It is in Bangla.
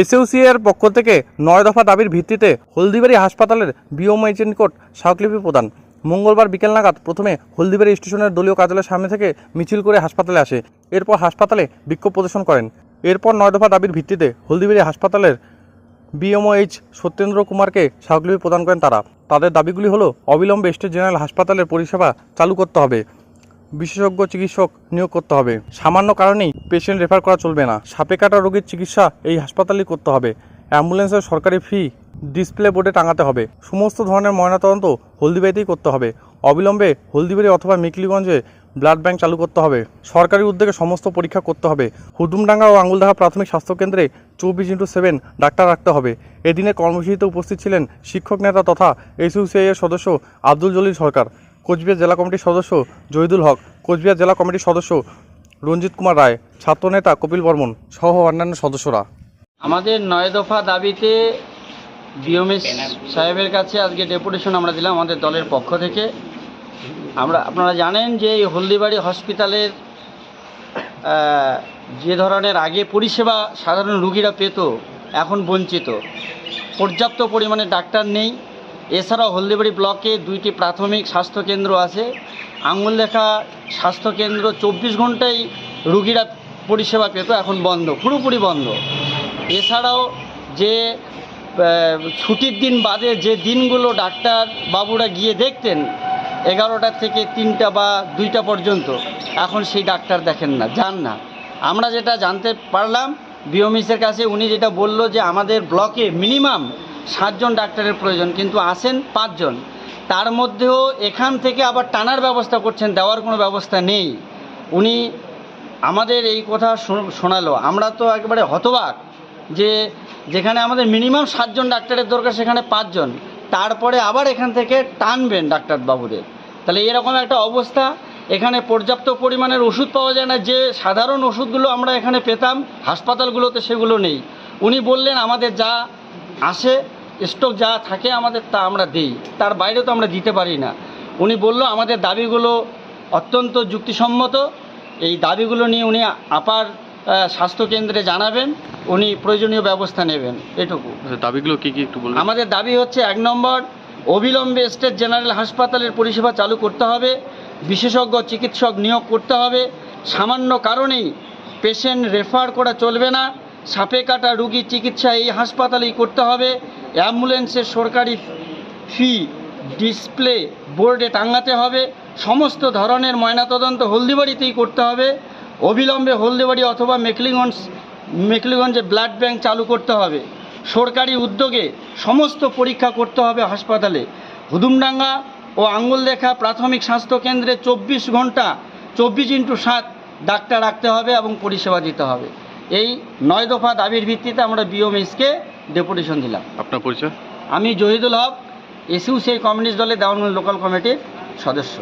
এসইউসি এর পক্ষ থেকে নয় দফা দাবির ভিত্তিতে হলদিবাড়ি হাসপাতালের বিওমএইচের নিকট স্মারকলিপি প্রদান। মঙ্গলবার বিকেল নাগাদ প্রথমে হলদিবাড়ি স্টেশনের দলীয় কার্যালয়ের সামনে থেকে মিছিল করে হাসপাতালে আসে। এরপর হাসপাতালে বিক্ষোভ প্রদর্শন করেন। এরপর নয় দফা দাবির ভিত্তিতে হলদিবাড়ি হাসপাতালের বিএমওএইচ সত্যেন্দ্র কুমারকে স্মারকলিপি প্রদান করেন তারা। তাদের দাবিগুলি হলো, অবিলম্বে স্টেট জেনারেল হাসপাতালের পরিষেবা চালু করতে হবে। বিশেষজ্ঞ চিকিৎসক নিয়োগ করতে হবে। সামান্য কারণেই পেশেন্ট রেফার করা চলবে না। সাপে কাটা রোগীর চিকিৎসা এই হাসপাতালেই করতে হবে। অ্যাম্বুলেন্সের সরকারি ফি ডিসপ্লে বোর্ডে টাঙাতে হবে। সমস্ত ধরনের ময়নাতদন্ত হলদিবাড়িতেই করতে হবে। অবিলম্বে হলদিবাড়ি অথবা মিকলিগঞ্জে ব্লাড ব্যাংক চালু করতে হবে। সরকারি উদ্যোগে সমস্ত পরীক্ষা করতে হবে। হুডুমডাঙ্গা ও আঙ্গুলডাঙ্গা প্রাথমিক স্বাস্থ্যকেন্দ্রে চব্বিশ ইন্টু সেভেন ডাক্তার রাখতে হবে। এদিনে কর্মসূচিতে উপস্থিত ছিলেন শিক্ষক নেতা তথা এসইউসিআই এর সদস্য আব্দুল জলিল সরকার। কোচবিহার জেলা কমিটির সদস্য জহিদুল হক, কোচবিহার জেলা কমিটির সদস্য রঞ্জিত কুমার রায়, ছাত্রনেতা কপিল বর্মন সহ অন্যান্য সদস্যরা। আমাদের নয় দফা দাবিতে বিওমেশ সাহেবের কাছে আজকে ডেপুটেশন আমরা দিলাম আমাদের দলের পক্ষ থেকে। আমরা, আপনারা জানেন যে এই হলদিবাড়ি হসপিটালের যে ধরনের আগে পরিষেবা সাধারণ রুগীরা পেত, এখন বঞ্চিত। পর্যাপ্ত পরিমাণে ডাক্তার নেই। এছাড়াও হলদিবাড়ি ব্লকে দুইটি প্রাথমিক স্বাস্থ্যকেন্দ্র আছে। আঙুললেখা স্বাস্থ্যকেন্দ্র চব্বিশ ঘন্টাই রুগীরা পরিষেবা পেত, এখন বন্ধ, পুরোপুরি বন্ধ। এছাড়াও যে ছুটির দিন বাদে যে দিনগুলো ডাক্তার বাবুরা গিয়ে দেখতেন, এগারোটা থেকে তিনটা বা দুইটা পর্যন্ত, এখন সেই ডাক্তার দেখেন না, যান না। আমরা যেটা জানতে পারলাম, বিওমিসের কাছে উনি যেটা বলল যে আমাদের ব্লকে মিনিমাম সাতজন ডাক্তারের প্রয়োজন, কিন্তু আসেন পাঁচজন। তার মধ্যেও এখান থেকে আবার টানার ব্যবস্থা করছেন, দেওয়ার কোনো ব্যবস্থা নেই। উনি আমাদের এই কথা শোনালো। আমরা তো একেবারে হতবাক যে যেখানে আমাদের মিনিমাম সাতজন ডাক্তারের দরকার, সেখানে পাঁচজন। তারপরে আবার এখান থেকে টানবেন ডাক্তারবাবুদের। তাহলে এরকম একটা অবস্থা। এখানে পর্যাপ্ত পরিমাণের ওষুধ পাওয়া যায় না। যে সাধারণ ওষুধগুলো আমরা এখানে পেতাম, হাসপাতালগুলোতে সেগুলো নেই। উনি বললেন, আমাদের যা আসে স্টক যা থাকে আমাদের তা আমরা দিই। তার বাইরে তো আমরা দিতে পারি না। উনি বলল আমাদের দাবিগুলো অত্যন্ত যুক্তিসম্মত। এই দাবিগুলো নিয়ে উনি আপার স্বাস্থ্যকেন্দ্রে জানাবেন। উনি প্রয়োজনীয় ব্যবস্থা নেবেন। এটুকু। দাবিগুলো কী কী একটু বলুন আমাদের দাবি হচ্ছে এক নম্বর অবিলম্বে স্টেট জেনারেল হাসপাতালের পরিষেবা চালু করতে হবে। বিশেষজ্ঞ চিকিৎসক নিয়োগ করতে হবে। সামান্য কারণেই পেশেন্ট রেফার করা চলবে না। সাপে কাটা রুগীর চিকিৎসা এই হাসপাতালেই করতে হবে। অ্যাম্বুলেন্সের সরকারি ফি ডিসপ্লে বোর্ডে টাঙাতে হবে। সমস্ত ধরনের ময়নাতদন্ত হলদিবাড়িতেই করতে হবে। অবিলম্বে হলদিবাড়ি অথবা মেকলিগঞ্জ মেকলিগঞ্জে ব্লাড ব্যাংক চালু করতে হবে। সরকারি উদ্যোগে সমস্ত পরীক্ষা করতে হবে হাসপাতালে। হুদুমডাঙ্গা ও আঙ্গুলদেখা প্রাথমিক স্বাস্থ্য কেন্দ্রে চব্বিশ ঘণ্টা, চব্বিশ ইন্টু সাত ডাক্তার রাখতে হবে এবং পরিষেবা দিতে হবে। এই নয় দফা দাবির ভিত্তিতে আমরা বিওমিসকে ডেপুটেশন দিলাম। আপনার পরিচয়? আমি জহিদুল হক এসিউ সেই কমিউনিস্ট দলের দেওয়ানগঞ্জ লোকাল কমিটির সদস্য।